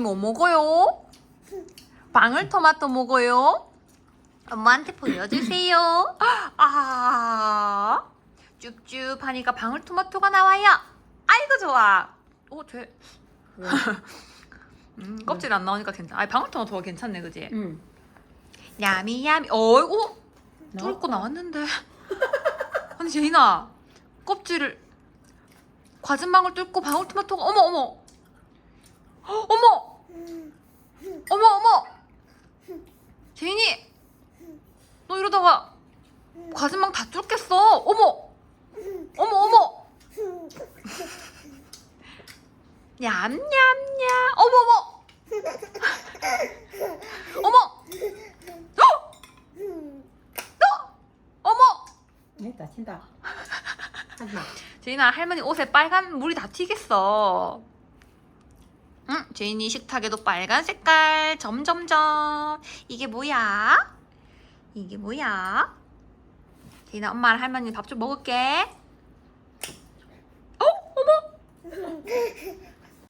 뭐 먹어요? 방울토마토 먹어요? 엄마한테 보여주세요. 아, 쭈쭈하니까 방울토마토가 나와요. 아이고 좋아. 오, 돼. 왜? 음, 껍질 안 나오니까 괜찮아. 아, 방울토마토가 괜찮네, 그지? 응. 야미 야미. 어이구. 뚫고 나왔는데. 아니 제인아, 껍질을 과즙망울 뚫고 방울토마토가 어머 어머, 어머, 어머 어머. 제인이, 너 이러다가 과즙망 다 뚫겠어. 어머, 어머 어머. 냠냠냠. 어머 어머. 어머. 어? 어머. 됐다 친다. 하지마. 제인아 할머니 옷에 빨간 물이 다 튀겠어. 응, 제인이 식탁에도 빨간 색깔 점점점. 이게 뭐야? 이게 뭐야? 제인아 엄마랑 할머니 밥 좀 먹을게.